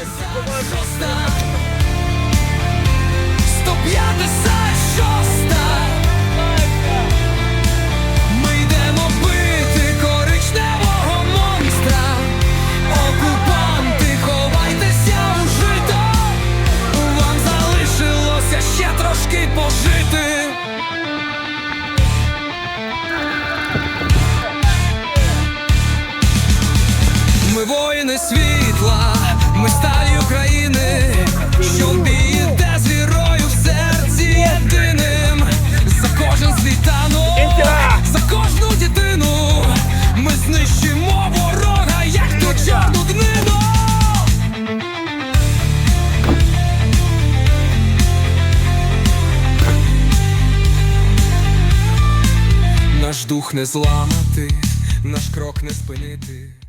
156 156 Ми йдемо бити коричневого монстра. Окупанти, ховайтеся у жито. Вам залишилося ще трошки пожити. Ми воїни світла. Ми сталі України, що бійте з вірою в серці єдиним. За кожен світанок, за кожну дитину. Ми знищимо ворога, як ту чорну днину. Наш дух не зламати, наш крок не спинити.